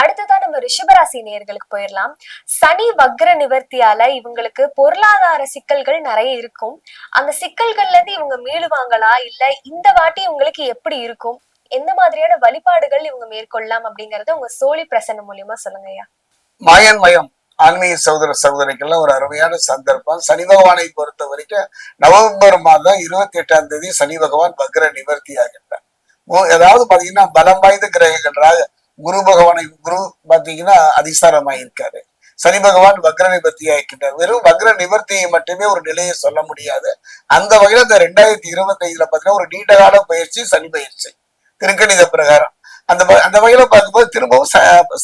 அடுத்ததா நம்ம ரிஷபராசி நேர்களுக்கு போயிடலாம். சனி வக்ர நிவர்த்தியால இவங்களுக்கு பொருளாதார சிக்கல்கள் நிறைய இருக்கும். அந்த சிக்கல்கள்ல இருந்து இவங்க மீளுவாங்களா? இல்ல இந்த வாட்டி இவங்களுக்கு எப்படி இருக்கும்? எந்த மாதிரியான வழிபாடுகள் இவங்க மேற்கொள்ளலாம் அப்படிங்கறத உங்க சோழி பிரசன்னம் மூலியமா சொல்லுங்க ஐயா. மாயன் மயம் ஆன்மீக சகோதர சகோதரிக்கெல்லாம் ஒரு அருமையான சந்தர்ப்பம். சனி பகவானை பொறுத்த வரைக்கும் நவம்பர் மாதம் இருபத்தி எட்டாம் தேதி சனி பகவான் வக்ர நிவர்த்தி ஆகின்றார் ஏதாவது பாத்தீங்கன்னா பலம் வாய்ந்த கிரகங்களாக குரு பகவானை குரு பாத்தீங்கன்னா அதிசாரமா இருக்காரு சனி பகவான் வக்ர நிவர்த்தி இருக்கின்றார் வெறும் வக்ர நிவர்த்தியை மட்டுமே ஒரு நிலையை சொல்ல முடியாது. அந்த வகையில இந்த ரெண்டாயிரத்தி இருபத்தி ஐந்துல பாத்தீங்கன்னா ஒரு நீண்ட கால பயிற்சி சனி பயிற்சி. திருக்கணித பிரகாரம். அந்த அந்த வகையில பார்க்கும்போது திரும்பவும்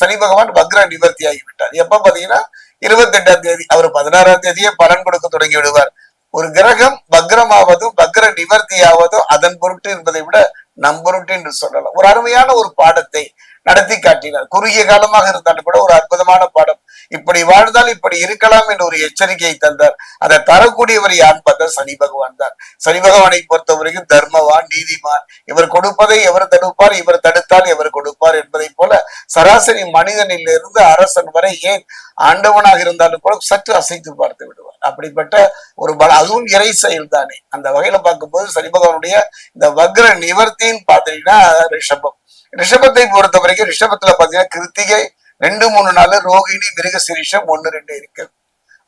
சனி பகவான் வக்ர நிவர்த்தி ஆகிவிட்டார் எப்ப பாத்தீங்கன்னா இருபத்தி எட்டாம் தேதி அவர் பதினாறாம் தேதியே பலன் கொடுக்க தொடங்கி விடுவார். ஒரு கிரகம் பக்ரமாவதும் பக்ர நிவர்த்தியாவதும் அதன் பொருட்டு என்பதை விட நம் பொருட்டு என்று சொல்லலாம். ஒரு அருமையான ஒரு பாடத்தை நடத்தி காட்டினார். குறுகிய காலமாக இருந்தாலும் கூட ஒரு அற்புதமான பாடம். இப்படி வாழ்ந்தால் இப்படி இருக்கலாம் என்று ஒரு எச்சரிக்கையை தந்தார். அதை தரக்கூடியவர் யான் பார்த்தா சனி பகவான் தான். சனி பகவானை பொறுத்தவரைக்கும் தர்மவான் நீதிமான். இவர் கொடுப்பதை எவர் தடுப்பார் இவர் தடுத்தால் எவர் கொடுப்பார் என்பதை போல சராசரி மனிதனிலிருந்து அரசன் வரை ஏன் ஆண்டவனாக இருந்தாலும் கூட சற்று அசைத்து பார்த்து விடுவார் அப்படிப்பட்ட ஒரு பல அதுவும் இறை செயல் தானே அந்த வகையில பார்க்கும்போது சனி பகவானுடைய இந்த வக்ர நிவர்த்தின்னு பாத்தீங்கன்னா ரிஷபம். ரிஷபத்தை பொறுத்த வரைக்கும் ரிஷபத்துல பாத்தீங்கன்னா கிருத்திகை ரெண்டு மூணு நாள் ரோகிணி மிருகசிரிஷம் ஒன்னு ரெண்டு இருக்கு.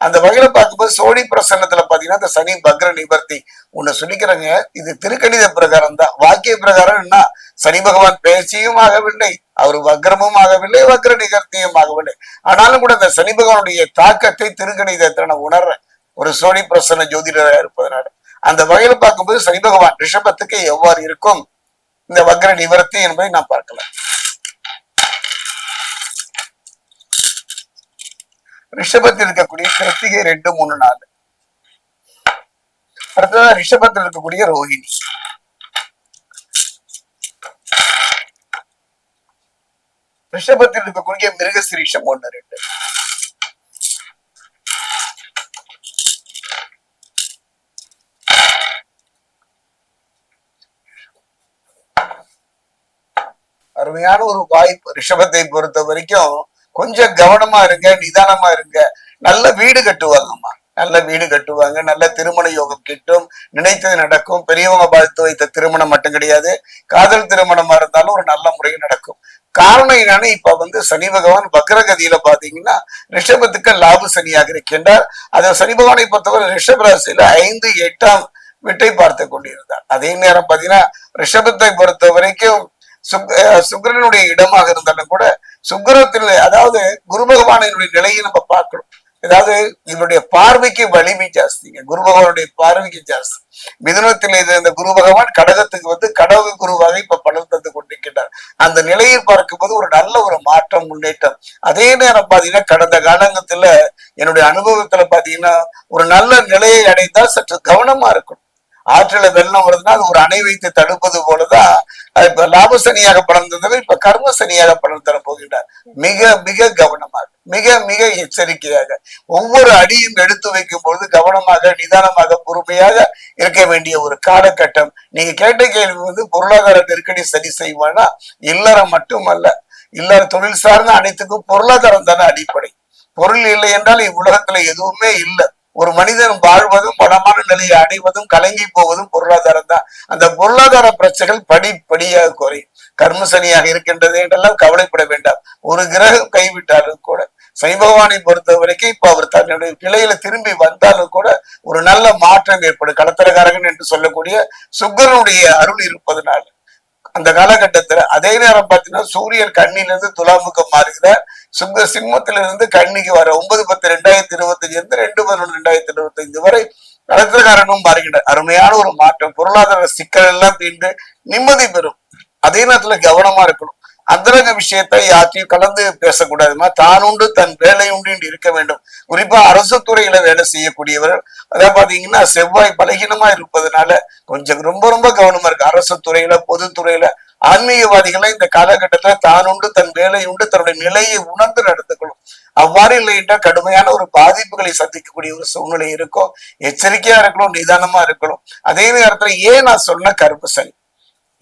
அந்த வகையில பார்க்கும்போது சோழி பிரசன்னத்துல பாத்தீங்கன்னா இந்த சனி பக்ர நிவர்த்தி. உன்னை சொல்லிக்கிறேங்க இது திருக்கணித பிரகாரம் தான். வாக்கிய பிரகாரம் என்ன? சனி பகவான் பேச்சியும் ஆகவில்லை அவர் வக்ரமும் ஆகவில்லை வக்ர நிகர்த்தியும் ஆகவில்லை. ஆனாலும் கூட இந்த சனி பகவானுடைய தாக்கத்தை திருக்கணிதத்தை நான் உணர்றேன் ஒரு சோனி பிரசன்ன ஜோதிடராக இருப்பதனால. அந்த வகையில பார்க்கும்போது சனி பகவான் ரிஷபத்துக்கு எவ்வாறு இருக்கும்? இந்த வக்ர நிவர்த்தி என்பதை நான் பார்க்கலாம். ரிஷபத்தில் இருக்கக்கூடிய கிருத்திகை ரெண்டு மூணு நாலு. அடுத்ததான் ரிஷபத்தில் இருக்கக்கூடிய ரோஹிணி. ரிஷபத்தில் இருக்கக்கூடிய மிருகசிரீஷம் ஒண்ணு ரெண்டு. அருமையான ஒரு வாய்ப்பு. ரிஷபத்தை பொறுத்த வரைக்கும் கொஞ்சம் கவனமா இருங்க நிதானமா இருங்க. நல்ல வீடு கட்டுவாங்கம்மா நல்ல வீடு கட்டுவாங்க நல்ல திருமண யோகம் கிட்டும் நினைத்தது நடக்கும். பெரியவங்க பார்த்து வைத்த திருமணம் மட்டும் கிடையாது. காதல் திருமணமா இருந்தாலும் ஒரு நல்ல முறையில் நடக்கும். காரணம் என்னன்னா இப்ப வந்து சனி பகவான் வக்ரகதியில பாத்தீங்கன்னா ரிஷபத்துக்கு லாப சனியாக இருக்கின்றார். அதை சனி பகவானை பொறுத்தவரை ரிஷப ராசியில ஐந்து எட்டாம் வீட்டை பார்த்து கொண்டிருந்தார். அதே நேரம் பாத்தீங்கன்னா ரிஷபத்தை பொறுத்த வரைக்கும் சுக்- அஹ் சுக்கிரனுடைய இடமாக இருந்தாலும் கூட சுக்கிரத்தில் அதாவது குரு பகவானினுடைய நிலையை நம்ம பார்க்கணும். அதாவது இவருடைய பார்வைக்கு வலிமை ஜாஸ்திங்க. குரு பகவானுடைய பார்வைக்கு ஜாஸ்தி. மிதனத்தில் இது இந்த குரு பகவான் கடகத்துக்கு வந்து கடக குருவாக இப்ப பலன் தந்து கொண்டிருக்கின்றார். அந்த நிலையை பார்க்கும்போது ஒரு நல்ல ஒரு மாற்றம் முன்னேற்றம். அதே நேரம் பாத்தீங்கன்னா கடந்த காலங்கத்துல என்னுடைய அனுபவத்துல பாத்தீங்கன்னா ஒரு நல்ல நிலையை அடைந்தால் சற்று கவனமா இருக்கணும். ஆற்றில வெள்ளம் வருதுன்னா அது ஒரு அணை வைத்து தடுப்பது போலதான் இப்ப லாப சனியாக பலன் தந்தது இப்ப கர்ம சனியாக பலன் தர போகின்றார். மிக மிக கவனமாக மிக மிக எச்சரிக்கையாக ஒவ்வொரு அடியும் எடுத்து வைக்கும் பொழுது கவனமாக நிதானமாக பொறுமையாக இருக்க வேண்டிய ஒரு காலகட்டம். நீங்க கேட்ட கேள்வி வந்து பொருளாதார நெருக்கடி சரி செய்வானா? இல்லறம் மட்டுமல்ல. இல்லற தொழில் சார்ந்த அனைத்துக்கும் பொருளாதாரம் தானே அடிப்படை. பொருள் இல்லை என்றால் இவ்வுலகத்துல எதுவுமே இல்லை. ஒரு மனிதன் வாழ்வதும் பணமான நிலையை அடைவதும் கலங்கி போவதும் பொருளாதாரம் தான். அந்த பொருளாதார பிரச்சனைகள் படிப்படியாக குறையும். கர்ம சனியாக இருக்கின்றது என்றெல்லாம் கவலைப்பட வேண்டாம். ஒரு கிரகம் கைவிட்டாலும் கூட சனி பகவானை பொறுத்த வரைக்கும் இப்ப அவர் தன்னுடைய நிலையில திரும்பி வந்தாலும் கூட ஒரு நல்ல மாற்றம் ஏற்படும். களத்திரகாரகன் என்று சொல்லக்கூடிய சுக்கரனுடைய அருள் இருப்பதனால அந்த காலகட்டத்துல அதே நேரம் பார்த்தீங்கன்னா சூரியன் கண்ணிலிருந்து துலாமுகம் மாறுகிறார். சுங்க சிம்மத்திலிருந்து கண்ணிக்கு வர ஒன்பது பத்து ரெண்டாயிரத்தி இருபத்தஞ்சு இருந்து ரெண்டு பதினொன்று ரெண்டாயிரத்தி இருபத்தஞ்சு வரை களத்திரக்காரனும் மாறுகின்றார் அருமையான ஒரு மாற்றம். பொருளாதார சிக்கல் எல்லாம் தீண்டு நிம்மதி பெறும். அதே நேரத்துல கவனமா இருக்கணும். அந்தரங்க விஷயத்தை யாற்றையும் கலந்து பேசக்கூடாதுமா தான் உண்டு தன் வேலை உண்டு என்று இருக்க வேண்டும். குறிப்பா அரசு துறையில வேலை செய்யக்கூடியவர் அதாவது பாத்தீங்கன்னா செவ்வாய் பலகீனமா இருப்பதனால கொஞ்சம் ரொம்ப ரொம்ப கவனமா இருக்கு. அரசு துறையில பொதுத்துறையில ஆன்மீகவாதிகளை இந்த காலகட்டத்துல தான் உண்டு தன் வேலை உண்டு தன்னுடைய நிலையை உணர்ந்து நடந்துக்கணும். அவ்வாறு இல்லை கடுமையான ஒரு பாதிப்புகளை சந்திக்கக்கூடிய ஒரு சூழ்நிலை இருக்கும். எச்சரிக்கையா இருக்கணும் நிதானமா இருக்கணும். அதே நேரத்துல ஏன் நான் சொன்ன கருப்பு சனி?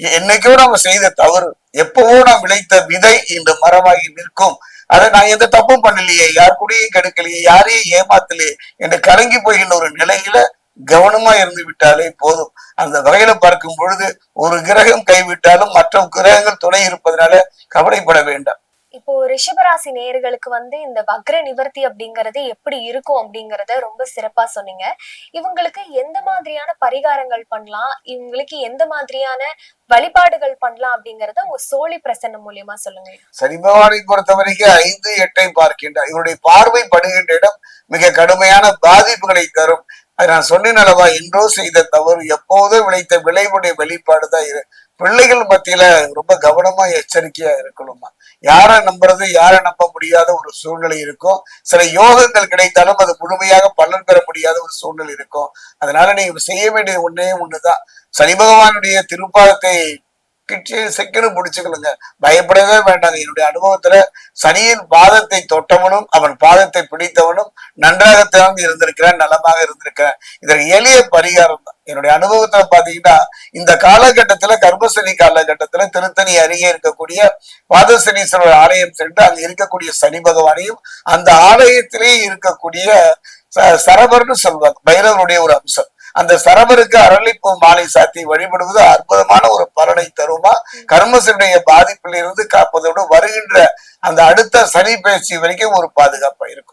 என்னைக்கோ நம்ம செய்த தவறு. எப்பவோ நாம் விளைத்த விதை இந்த மரமாகி நிற்கும். அதை நான் எந்த தப்பும் பண்ணலையே யார் கூடயும் கெடுக்கலையே யாரையும் ஏமாத்தலையே. என்று கலங்கி போகின்ற ஒரு நிலையில கவனமா இருந்து விட்டாலே போதும். அந்த வகையில பார்க்கும் பொழுது ஒரு கிரகம் கைவிட்டாலும் மற்ற கிரகங்கள் துணை இருப்பதனால கவலைப்பட வேண்டாம். இப்போ ரிஷபராசி நேயர்களுக்கு வந்து இந்த வக்ர நிவர்த்தி அப்படிங்கறது எப்படி இருக்கும் அப்படிங்கறத ரொம்ப சிறப்பா சொன்னீங்க. இவங்களுக்கு எந்த மாதிரியான பரிகாரங்கள் பண்ணலாம்? இவங்களுக்கு எந்த மாதிரியான வழிபாடுகள் பண்ணலாம் அப்படிங்கறத உங்க சோழி பிரசன்னம் மூலியமா சொல்லுங்க. சனி பகவானை பொறுத்த வரைக்கும் ஐந்து எட்டை பார்க்கின்றார் இவருடைய பார்வை படுகின்ற இடம் மிக கடுமையான பாதிப்புகளை தரும். அது நான் சொன்னேன் அல்லவா என்றோ செய்த தவறு எப்போதும் விளைத்த விளைவுடைய வெளிப்பாடு தான் பிள்ளைகள் மத்தியில ரொம்ப கவனமா எச்சரிக்கையா இருக்கணுமா யாரை நம்புறது யாரை நம்ப முடியாத ஒரு சூழ்நிலை இருக்கும். சில யோகங்கள் கிடைத்தாலும் அது முழுமையாக பலன் பெற முடியாத ஒரு சூழ்நிலை இருக்கும். அதனால நீங்க செய்ய வேண்டிய ஒண்ணே ஒண்ணுதான். சனி பகவானுடைய திருப்பாதத்தை கிட்டி செக்கனு பிடிச்சுக்கலுங்க பயப்படவே வேண்டாங்க. என்னுடைய அனுபவத்துல சனியின் பாதத்தை தொட்டவனும் அவன் பாதத்தை பிடித்தவனும் நன்றாகத்தான் இருந்திருக்கிறான் நலமாக இருந்திருக்கிறான். இதற்கு எளிய பரிகாரம் தான் என்னுடைய அனுபவத்துல பாத்தீங்கன்னா இந்த காலகட்டத்துல கர்மசனி காலகட்டத்துல திருத்தணி அருகே இருக்கக்கூடிய பாதசனீஸ்வரர் ஆலயம் சென்று அங்க இருக்கக்கூடிய சனி பகவானையும் அந்த ஆலயத்திலே இருக்கக்கூடிய ச- சரபர்னு சொல்வாங்க பைரவருடைய ஒரு அம்சம். அந்த சரபருக்கு அரளிப்பூ மாலை சாத்தி வழிபடுவது அற்புதமான ஒரு பலனை தருமா? கர்மசனுடைய பாதிப்பிலிருந்து காப்பதோடு வருகின்ற அந்த அடுத்த சனி பயிற்சி வரைக்கும் ஒரு பாதுகாப்பா இருக்கும்.